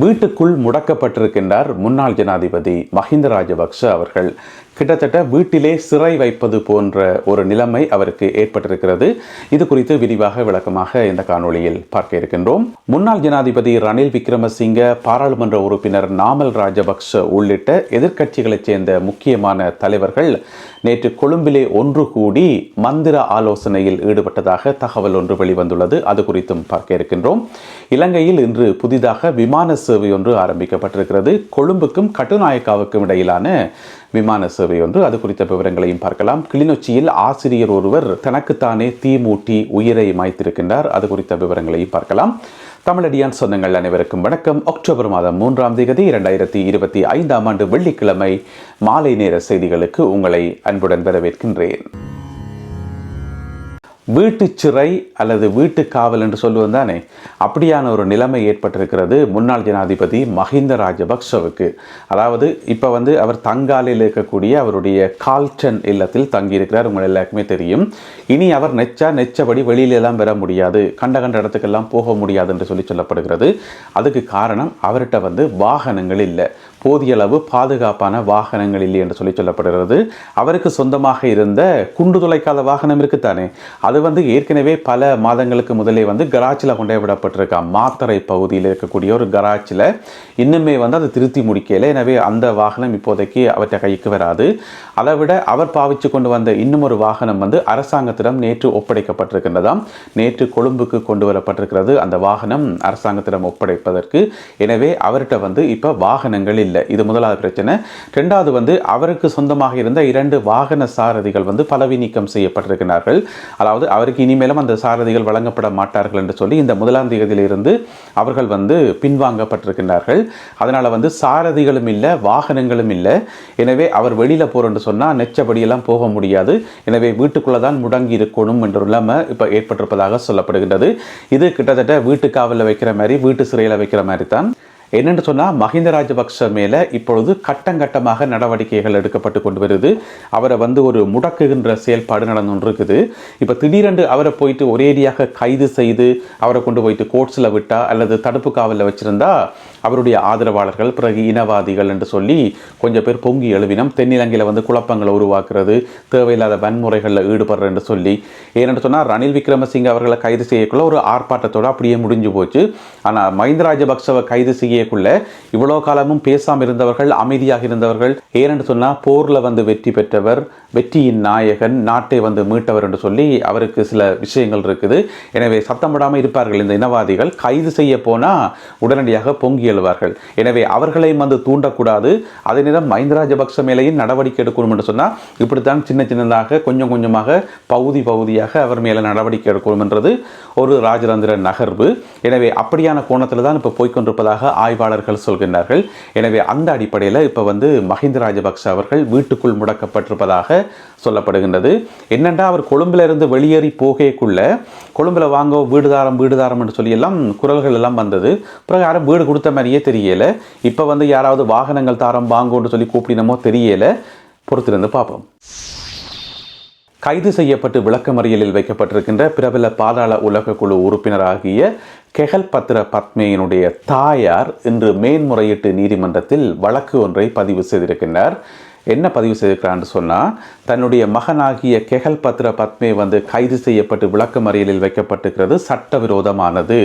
வீட்டுக்குள் முடக்கப்பட்டிருக்கின்றார் முன்னாள் ஜனாதிபதி மஹிந்த ராஜபக்ஷ அவர்கள். கிட்டத்தட்ட வீட்டிலே சிறை வைப்பது போன்ற ஒரு நிலைமை அவருக்கு ஏற்பட்டிருக்கிறது. இது குறித்து விரிவாக விளக்கமாக இந்த காணொளியில் பார்க்க இருக்கின்றோம். முன்னாள் ஜனாதிபதி ரணில் விக்ரமசிங்க பாராளுமன்ற உறுப்பினர் நாமல் ராஜபக்ஷ உள்ளிட்ட எதிர்க்கட்சிகளைச் சேர்ந்த முக்கியமான தலைவர்கள் நேற்று கொழும்பிலே ஒன்று கூடி மந்திர ஆலோசனையில் ஈடுபட்டதாக தகவல் ஒன்று வெளிவந்துள்ளது. அது குறித்தும் பார்க்க இருக்கின்றோம். இலங்கையில் இன்று புதிதாக விமான சேவை ஒன்று ஆரம்பிக்கப்பட்டிருக்கிறது. கொழும்புக்கும் கட்டுநாயக்காவுக்கும் இடையிலான விமான சேவை ஒன்று. அது குறித்த விவரங்களையும் பார்க்கலாம். கிளிநொச்சியில் ஆசிரியர் ஒருவர் தனக்குத்தானே தீ மூட்டி உயிரை மாய்த்திருக்கின்றார். அது குறித்த விவரங்களையும் பார்க்கலாம். தமிழடியான் சொந்தங்கள் அனைவருக்கும் வணக்கம். அக்டோபர் மாதம் மூன்றாம் தேதி இரண்டாயிரத்தி இருபத்தி ஐந்தாம் ஆண்டு வெள்ளிக்கிழமை மாலை நேர செய்திகளுக்கு உங்களை அன்புடன் வரவேற்கின்றேன். வீட்டு சிறை அல்லது வீட்டு காவல் என்று சொல்லுவது தானே அப்படியான ஒரு நிலைமை ஏற்பட்டிருக்கிறது முன்னாள் ஜனாதிபதி மஹிந்த ராஜபக்ஷவுக்கு அதாவது இப்போ வந்து அவர் தங்காலில் இருக்கக்கூடிய அவருடைய கால்டன் இல்லத்தில் தங்கியிருக்கிறார். உங்கள் எல்லாருக்குமே தெரியும். இனி அவர் நெச்சா நெச்சபடி வெளியிலெல்லாம் பெற முடியாது. கண்ட கண்ட இடத்துக்கெல்லாம் போக முடியாது என்று சொல்லி சொல்லப்படுகிறது. அதுக்கு காரணம் அவர்கிட்ட வந்து வாகனங்கள் இல்லை. போதிய அளவு பாதுகாப்பான வாகனங்கள் இல்லை என்று சொல்லி சொல்லப்படுகிறது. அவருக்கு சொந்தமாக இருந்த குண்டு துளைக்காத வாகனம் இருக்குத்தானே? அது வந்து ஏற்கனவே பல மாதங்களுக்கு முதலே வந்து கராச்சில் கொண்டே விடப்பட்டிருக்கா. மாத்தரை பகுதியில் இருக்கக்கூடிய ஒரு கராச்சில். இன்னுமே வந்து அதை திருத்தி முடிக்கல. எனவே அந்த வாகனம் இப்போதைக்கு அவற்றை கைக்கு வராது. அதை விட அவர் பாவிச்சு கொண்டு வந்த இன்னும் ஒரு வாகனம் வந்து அரசாங்கத்திடம் நேற்று ஒப்படைக்கப்பட்டிருக்கின்றதாம். நேற்று கொழும்புக்கு கொண்டு வரப்பட்டிருக்கிறது அந்த வாகனம் அரசாங்கத்திடம் ஒப்படைப்பதற்கு. எனவே அவர்கிட்ட வந்து இப்போ வாகனங்கள் இல்லை. இது முதலாவது பிரச்சனை. ரெண்டாவது வந்து அவருக்கு சொந்தமாக இருந்த இரண்டு வாகன சாரதிகள் வந்து பதவி நீக்கம் செய்யப்பட்டிருக்கிறார்கள். அதாவது அவருக்கு இனிமேலும் அந்த சாரதிகள் வழங்கப்பட மாட்டார்கள் என்று சொல்லி இந்த முதலாம் தேதியிலிருந்து அவர்கள் வந்து பின்வாங்கப்பட்டிருக்கிறார்கள் அதனால் வந்து சாரதிகளும் இல்லை வாகனங்களும் இல்லை. எனவே அவர் வெளியில் போகிறோன்னு சொன்னால் நெச்சபடியெல்லாம் போக முடியாது. எனவே வீட்டுக்குள்ளே தான் முடங்கி இருக்கணும் என்ற நிலைமை இப்போ ஏற்பட்டிருப்பதாக சொல்லப்படுகின்றது. இது கிட்டத்தட்ட வீட்டு காவலில் வைக்கிற மாதிரி வீட்டு சிறையில் வைக்கிற மாதிரி தான் என்னென்னு சொன்னால் மஹிந்த ராஜபக்ஷ மேலே இப்பொழுது கட்டங்கட்டமாக நடவடிக்கைகள் எடுக்கப்பட்டு கொண்டு வருது. அவரை வந்து ஒரு முடக்குகின்ற செயல்பாடு நடந்து இருக்குது இப்போ திடீரென்று அவரை போயிட்டு ஒரேடியாக கைது செய்து அவரை கொண்டு போயிட்டு கோர்ட்ஸில் விட்டா அல்லது தடுப்பு காவலில் வச்சுருந்தா அவருடைய ஆதரவாளர்கள் பிறகு இனவாதிகள் என்று சொல்லி கொஞ்சம் பேர் பொங்கி எழுவினம். தென்னிலங்கையில் வந்து குழப்பங்களை உருவாக்குறது தேவையில்லாத வன்முறைகளில் ஈடுபடுற என்று சொல்லி. ஏனென்று சொன்னால் ரணில் விக்ரமசிங்க அவர்களை கைது செய்யக்குள்ள ஒரு ஆர்ப்பாட்டத்தோடு அப்படியே முடிஞ்சு போச்சு. ஆனால் மஹிந்த ராஜபக்சவை கைது செய்ய செய்யக்குள்ள இவ்வளோ காலமும் பேசாமல் இருந்தவர்கள் அமைதியாக இருந்தவர்கள். ஏனென்று சொன்னால் போரில் வந்து வெற்றி பெற்றவர் வெற்றியின் நாயகன் நாட்டை வந்து மீட்டவர் என்று சொல்லி அவருக்கு சில விஷயங்கள் இருக்குது. எனவே சத்தமிடாமல் இருப்பார்கள் இந்த இனவாதிகள். கைது செய்ய போனால் உடனடியாக பொங்கி எழுவார்கள். எனவே அவர்களையும் வந்து தூண்டக்கூடாது. அதே நேரம் மஹிந்த ராஜபக்ச மேலேயும் நடவடிக்கை எடுக்கணும் என்று சொன்னால் இப்படித்தான் சின்ன சின்னதாக கொஞ்சம் கொஞ்சமாக பகுதி பகுதியாக அவர் மேலே நடவடிக்கை எடுக்கணும் என்றது ஒரு ராஜதந்திர நகர்வு. எனவே அப்படியான கோணத்தில் தான் இப்போ போய்கொண்டிருப்பதாக ஆய்வாளர்கள் சொல்கின்றார்கள். எனவே அந்த அடிப்படையில் இப்போ வந்து மஹிந்த ராஜபக்ச அவர்கள் வீட்டுக்குள் முடக்கப்பட்டிருப்பதாக சொல்லப்படுகின்றது. என்னென்றா அவர் கொழும்பிலிருந்து வெளியேறி போகக்குள்ள கொழும்பில் வாங்க வீடுதாரம் வீடுதாரம் என்று சொல்லி எல்லாம் குரல்கள் எல்லாம் வந்தது. பிறகு யாரும் வீடு கொடுத்த மாதிரியே தெரியல. இப்போ வந்து யாராவது வாகனங்கள் தாரம் வாங்கோன்னு சொல்லி கூப்பிடினமோ தெரியல. பொறுத்திருந்து பார்ப்போம். கைது செய்யப்பட்டு விளக்கமறியலில் வைக்கப்பட்டிருக்கின்ற பிரபல பாதாள உலக குழு உறுப்பினராகிய கெகல் பத்ர பத்மேயினுடைய தாயார் இன்று மேன்முறையீட்டு நீதிமன்றத்தில் வழக்கு ஒன்றை பதிவு செய்திருக்கின்றார். என்ன பதிவு செய்திருக்கிறான்னு சொன்னால் தன்னுடைய மகனாகிய கெகல் பத்ர பத்மே வந்து கைது செய்யப்பட்டு விளக்கமறியலில் வைக்கப்பட்டிருக்கிறது சட்டவிரோதமானது.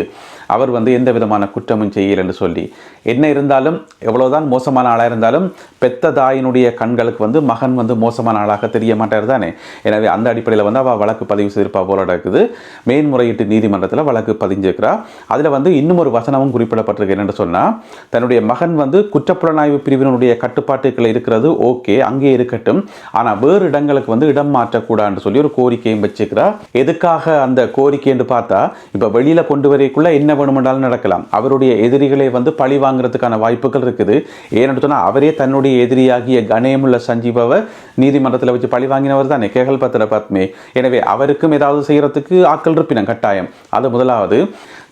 அவர் வந்து எந்த விதமான குற்றமும் செய்யல என்று சொல்லி. என்ன இருந்தாலும் எவ்வளோதான் மோசமான ஆளாக இருந்தாலும் பெத்த தாயினுடைய கண்களுக்கு வந்து மகன் வந்து மோசமான ஆளாக தெரிய மாட்டார் தானே. எனவே அந்த அடிப்படையில் வந்து அவள் வழக்கு பதிவு செய்திருப்பா போல இருக்குது மேன்முறையீட்டு நீதிமன்றத்தில் வழக்கு பதிஞ்சிருக்கிறா. அதில் வந்து இன்னும் ஒரு வசனமும் குறிப்பிடப்பட்டிருக்கு என்னென்னு சொன்னால் தன்னுடைய மகன் வந்து குற்றப்புலனாய்வு பிரிவினுடைய கட்டுப்பாட்டுகள் இருக்கிறது ஓகே அங்கே இருக்கட்டும். ஆனால் வேறு இடங்களுக்கு வந்து இடம் மாற்றக்கூடாதுன்னு சொல்லி ஒரு கோரிக்கையும் வச்சுக்கிறா எதுக்காக அந்த கோரிக்கை என்று பார்த்தா இப்போ வெளியில் கொண்டு வரைக்குள்ள என்ன வேணுமென்றாலும் நடக்கலாம். அவருடைய எதிரிகளை வந்து பழி வாங்குறதுக்கான வாய்ப்புகள் இருக்குது. ஏன்னு சொன்னால் அவரே தன்னுடைய எதிரியாகிய கணேமுள்ள சஞ்சீவவை நீதிமன்றத்தில் வச்சு பழி வாங்கினவர் தானே? கேகல் பத்திர பத்மே. எனவே அவருக்கும் ஏதாவது செய்யறதுக்கு ஆக்கள் இருப்பினம் கட்டாயம். அது முதலாவது.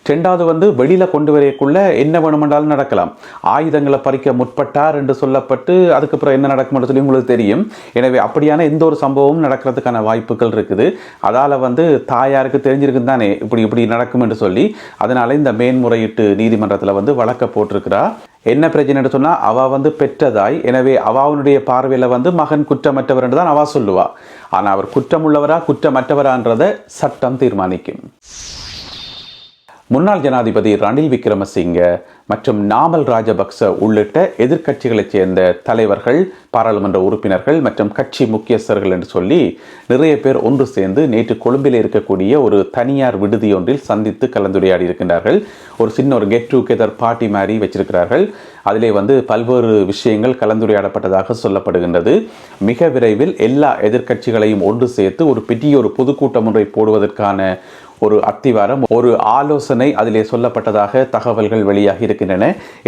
ரெண்டாவது வந்து வெளியில் கொண்டு வரையக்குள்ள என்ன வேணுமென்றாலும் நடக்கலாம். ஆயுதங்களை பறிக்க முற்பட்டார் என்று சொல்லப்பட்டு அதுக்கப்புறம் என்ன நடக்கும் சொல்லி உங்களுக்கு தெரியும். எனவே அப்படியான எந்த ஒரு சம்பவமும் நடக்கிறதுக்கான வாய்ப்புகள் இருக்குது. அதால் வந்து தாயாருக்கு தெரிஞ்சிருக்கு தானே இப்படி இப்படி நடக்கும் என்று சொல்லி. அதனால இந்த மேன்முறையீட்டு நீதிமன்றத்தில் வந்து வழக்க போட்டிருக்கிறார் என்ன பிரச்சனைன்னு சொன்னால் அவள் வந்து பெற்றதாய். எனவே அவனுடைய பார்வையில் வந்து மகன் குற்றமற்றவர் என்று தான் அவா சொல்லுவாள் ஆனால் அவர் குற்றமுள்ளவரா குற்றமற்றவரான்றதை சட்டம் தீர்மானிக்கும். முன்னாள் ஜனாதிபதி ரணில் விக்ரமசிங்க மற்றும் நாமல் ராஜபக்ச உள்ளிட்ட எதிர்க்கட்சிகளைச் சேர்ந்த தலைவர்கள் பாராளுமன்ற உறுப்பினர்கள் மற்றும் கட்சி முக்கியஸ்தர்கள் என்று சொல்லி நிறைய பேர் ஒன்று சேர்ந்து நேற்று கொழும்பில் இருக்கக்கூடிய ஒரு தனியார் விடுதி ஒன்றில் சந்தித்து கலந்துரையாடி இருக்கின்றார்கள். ஒரு சின்ன ஒரு கெட் டுகெதர் பார்ட்டி மாதிரி வச்சிருக்கிறார்கள். அதிலே வந்து பல்வேறு விஷயங்கள் கலந்துரையாடப்பட்டதாக சொல்லப்படுகின்றது. மிக விரைவில் எல்லா எதிர்க்கட்சிகளையும் ஒன்று சேர்த்து ஒரு பெரிய ஒரு பொதுக்கூட்டம் ஒன்றை போடுவதற்கான ஒரு அத்திவாரம் ஒரு ஆலோசனை அதிலே சொல்லப்பட்டதாக தகவல்கள் வெளியாகி இருக்கின்றன.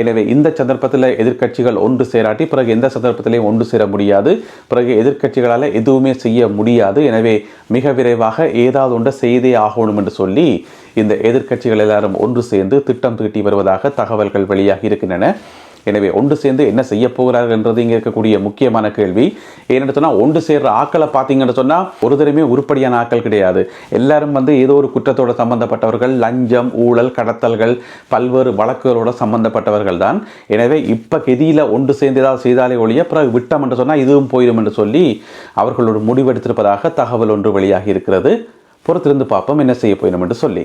எனவே இந்த சந்தர்ப்பத்தில் எதிர்க்கட்சிகள் ஒன்று சேராட்டி பிறகு எந்த சந்தர்ப்பத்திலையும் ஒன்று சேர முடியாது. பிறகு எதிர்க்கட்சிகளால் எதுவுமே செய்ய முடியாது. எனவே மிக விரைவாக ஏதாவது ஒன்றை செய்தே ஆகணும் என்று சொல்லி இந்த எதிர்க்கட்சிகள் எல்லாரும் ஒன்று சேர்ந்து திட்டம் தீட்டி வருவதாக தகவல்கள் வெளியாகி இருக்கின்றன. எனவே ஒன்று சேர்ந்து என்ன செய்ய போகிறார்கள் என்றது இங்கே இருக்கக்கூடிய முக்கியமான கேள்வி. ஏன்னு சொன்னால் ஒன்று சேர்ற ஆக்களை பார்த்தீங்கன்னு சொன்னால் ஒரு தடவையுமே உருப்படியான ஆக்கள் கிடையாது. எல்லாரும் வந்து ஏதோ ஒரு குற்றத்தோட சம்பந்தப்பட்டவர்கள் லஞ்சம் ஊழல் கடத்தல்கள் பல்வேறு வழக்குகளோட சம்பந்தப்பட்டவர்கள் தான். எனவே இப்போ கெதியில் ஒன்று சேர்ந்து ஏதாவது செய்தாலே ஒழிய பிறகு விட்டம் என்று சொன்னால் இதுவும் போயிடும் என்று சொல்லி அவர்களோட முடிவெடுத்திருப்பதாக தகவல் ஒன்று வெளியாகி இருக்கிறது. பொறுத்திருந்து பார்ப்போம் என்ன செய்ய போயிடும் என்று சொல்லி.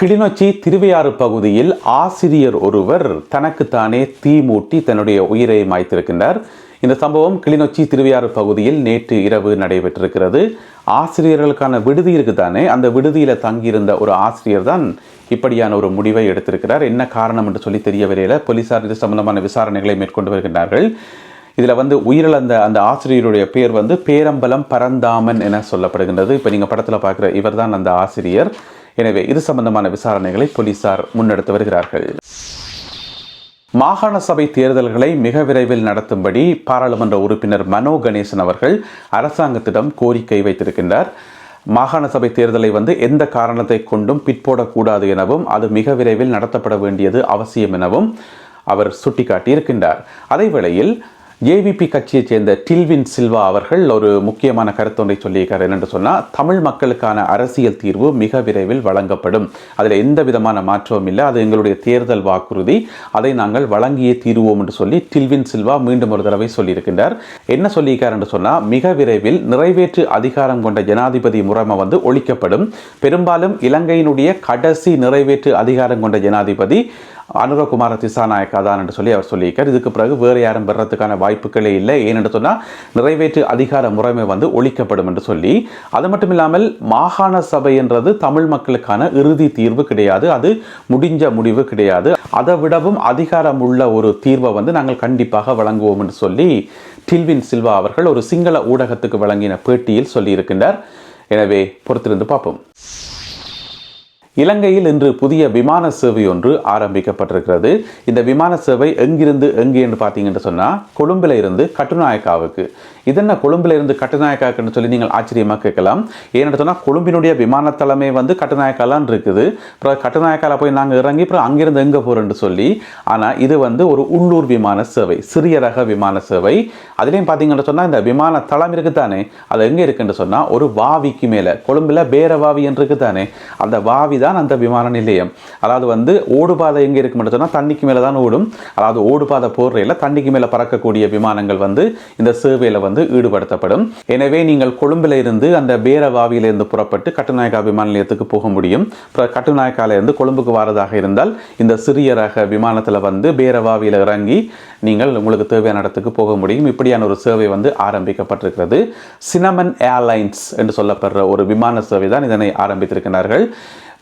கிளிநொச்சி திருவையாறு பகுதியில் ஆசிரியர் ஒருவர் தனக்குத்தானே தீ மூட்டி தன்னுடைய உயிரை மாய்த்திருக்கின்றார். இந்த சம்பவம் கிளிநொச்சி திருவையாறு பகுதியில் நேற்று இரவு நடைபெற்றிருக்கிறது. ஆசிரியர்களுக்கான விடுதி இருக்குதானே? அந்த விடுதியில் தங்கியிருந்த ஒரு ஆசிரியர் தான் இப்படியான ஒரு முடிவை எடுத்திருக்கிறார். என்ன காரணம் என்று சொல்லி தெரிய போலீசார் இது சம்பந்தமான விசாரணைகளை மேற்கொண்டு வருகின்றார்கள். இதில் வந்து உயிரிழந்த அந்த ஆசிரியருடைய பேர் வந்து பேரம்பலம் பரந்தாமன் என சொல்லப்படுகின்றது. இப்போ நீங்கள் படத்தில் பார்க்குற இவர்தான் அந்த ஆசிரியர். எனவே இது சம்பந்தமான விசாரணைகளை போலீசார் முன்னெடுத்து வருகிறார்கள். மாகாண சபை தேர்தல்களை மிக விரைவில் நடத்தும்படி பாராளுமன்ற உறுப்பினர் மனோ கணேசன் அவர்கள் அரசாங்கத்திடம் கோரிக்கை வைத்திருக்கின்றார். மாகாண சபை தேர்தலை வந்து எந்த காரணத்தை கொண்டும் பிற்போடக்கூடாது எனவும் அது மிக விரைவில் நடத்தப்பட வேண்டியது அவசியம் எனவும் அவர் சுட்டிக்காட்டியிருக்கின்றார். அதே வேளையில் ஏவிபி கட்சியைச் சேர்ந்த டில்வின் சில்வா அவர்கள் ஒரு முக்கியமான கருத்தொன்றை சொல்லியிருக்கார். என்னென்று சொன்னால் தமிழ் மக்களுக்கான அரசியல் தீர்வு மிக விரைவில் வழங்கப்படும். அதில் எந்த விதமான மாற்றமும் இல்லை. அது எங்களுடைய தேர்தல் வாக்குறுதி. அதை நாங்கள் வழங்கியே தீர்வோம் என்று சொல்லி டில்வின் சில்வா மீண்டும் ஒரு தடவை சொல்லியிருக்கின்றார். என்ன சொல்லியிருக்கார் என்று சொன்னால் மிக விரைவில் நிறைவேற்று அதிகாரம் கொண்ட ஜனாதிபதி முறைமை வந்து ஒழிக்கப்படும். பெரும்பாலும் இலங்கையினுடைய கடைசி நிறைவேற்று அதிகாரம் கொண்ட ஜனாதிபதி அனுரகுமார திசாநாயக்கா தான் என்று சொல்லி அவர் சொல்லியிருக்கார். இதுக்கு பிறகு வேறு யாரும் பெறத்துக்கான வாய்ப்புகளே இல்லை. ஏனென்று சொன்னால் நிறைவேற்று அதிகார முறைமை வந்து ஒழிக்கப்படும் என்று சொல்லி அது மட்டும் இல்லாமல் மாகாண சபை என்றது தமிழ் மக்களுக்கான இறுதி தீர்வு கிடையாது. அது முடிஞ்ச முடிவு கிடையாது. அதை விடவும் அதிகாரம் உள்ள ஒரு தீர்வை வந்து நாங்கள் கண்டிப்பாக வழங்குவோம் என்று சொல்லி டில்வின் சில்வா அவர்கள் ஒரு சிங்கள ஊடகத்துக்கு வழங்கின பேட்டியில் சொல்லியிருக்கின்றார். எனவே பொறுத்திருந்து பார்ப்போம். இலங்கையில் இன்று புதிய விமான சேவை ஒன்று ஆரம்பிக்கப்பட்டிருக்கிறது. இந்த விமான சேவை எங்கிருந்து எங்கே என்று பார்த்தீங்கன்னு சொன்னால் கொழும்பில் இருந்து கட்டுநாயக்காவுக்கு. இதென்ன கொழும்பில் இருந்து கட்டுநாயக்காக்குன்னு சொல்லி நீங்கள் ஆச்சரியமாக கேட்கலாம். ஏன்னு சொன்னால் கொழும்பினுடைய தலைமை வந்து கட்டுநாயக்காலான் இருக்குது. அப்புறம் கட்டுநாயக்கால போய் நாங்கள் இறங்கி அப்புறம் அங்கிருந்து எங்கே போகிறோன்னு சொல்லி ஆனால் இது வந்து ஒரு உள்ளூர் விமான சேவை சிறிய ரக விமான சேவை. அதுலேயும் பார்த்தீங்கன்னு சொன்னால் இந்த விமான தளம் இருக்குதானே? அது எங்கே இருக்குன்னு சொன்னால் ஒரு வாவிக்கு மேலே கொழும்பில் பேரவாவி என்று இருக்குதானே? அந்த வாவி தான் அந்த விமான நிலையம். அதாவது வந்து ஓடுபாதை எங்கே இருக்கு மட்டும் சொன்னால் தண்ணிக்கு மேலே தான் ஓடும். அதாவது ஓடுபாதை போடுறையில் தண்ணிக்கு மேலே பறக்கக்கூடிய விமானங்கள் வந்து இந்த சேவையில் வந்து ஈடுபடுத்தப்படும். எனவே நீங்கள் கொழும்பில் இருந்து அந்த பேரவாவியிலிருந்து புறப்பட்டு கட்டுநாயக்கா விமான நிலையத்துக்கு போக முடியும். அப்புறம் கட்டுநாயக்கால இருந்து கொழும்புக்கு வரதாக இருந்தால் இந்த சிறிய ரக விமானத்தில் வந்து பேரவாவியில் இறங்கி நீங்கள் உங்களுக்கு தேவையான இடத்துக்கு போக முடியும். இப்படியான ஒரு சேவை வந்து ஆரம்பிக்கப்பட்டிருக்கிறது. சினமன் ஏர்லைன்ஸ் என்று சொல்லப்படுற ஒரு விமான சேவை தான் இதனை ஆரம்பித்திருக்கிறார்கள்.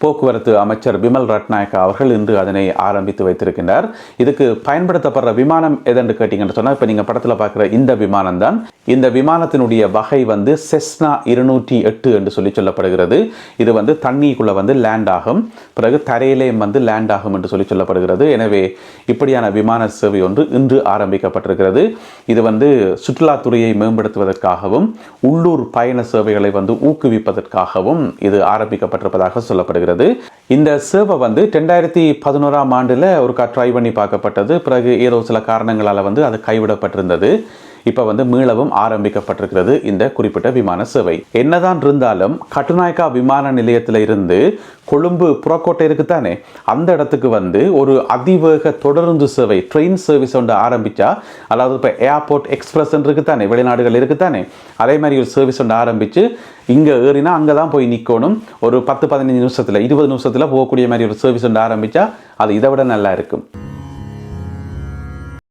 போக்குவரத்து அமைச்சர் பிமல் ரட்நாயக்கா அவர்கள் இன்று அதனை ஆரம்பித்து வைத்திருக்கின்றார். இதுக்கு பயன்படுத்தப்படுற விமானம் எதென்று கேட்டீங்கன்னு சொன்னால் இப்போ நீங்கள் படத்தில் பார்க்குற இந்த விமானம் தான் இந்த விமானத்தினுடைய வகை வந்து செஸ்னா இருநூற்றி எட்டு என்று சொல்லி சொல்லப்படுகிறது. இது வந்து தண்ணிக்குள்ளே வந்து லேண்ட் ஆகும். பிறகு தரையிலே வந்து லேண்ட் ஆகும் என்று சொல்லி சொல்லப்படுகிறது. எனவே இப்படியான விமான சேவை ஒன்று இன்று ஆரம்பிக்கப்பட்டிருக்கிறது. இது வந்து சுற்றுலாத்துறையை மேம்படுத்துவதற்காகவும் உள்ளூர் பயண சேவைகளை வந்து ஊக்குவிப்பதற்காகவும் இது ஆரம்பிக்கப்பட்டிருப்பதாக சொல்லப்படுகிறது. செய்யப்படுகிறது இந்த சேவை வந்து ரெண்டாயிரத்தி பதினோராம் ஆண்டில் ஒரு ட்ரை பண்ணி பார்க்கப்பட்டது. பிறகு ஏதோ சில காரணங்களால் வந்து அது கைவிடப்பட்டிருந்தது. இப்போ வந்து மீளவும் ஆரம்பிக்கப்பட்டிருக்கிறது இந்த குறிப்பிட்ட விமான சேவை. என்னதான் இருந்தாலும் கட்டுநாயக்கா விமான நிலையத்தில் இருந்து கொழும்பு புறக்கோட்டை இருக்குத்தானே அந்த இடத்துக்கு வந்து ஒரு அதிவேக தொடருந்து சேவை ட்ரெயின் சர்வீஸ் ஒன்று ஆரம்பித்தா அதாவது இப்போ ஏர்போர்ட் எக்ஸ்பிரஸ் இருக்குத்தானே வெளிநாடுகள் இருக்குத்தானே அதே மாதிரி ஒரு சர்வீஸ் ஒன்று ஆரம்பித்து இங்கே ஏறினா அங்கே தான் போய் நிற்கணும் ஒரு பத்து பதினஞ்சு நிமிஷத்தில் இருபது நிமிஷத்தில் போகக்கூடிய மாதிரி ஒரு சர்வீஸ் ஒன்று ஆரம்பித்தா அது இதை விட நல்லா இருக்கும்.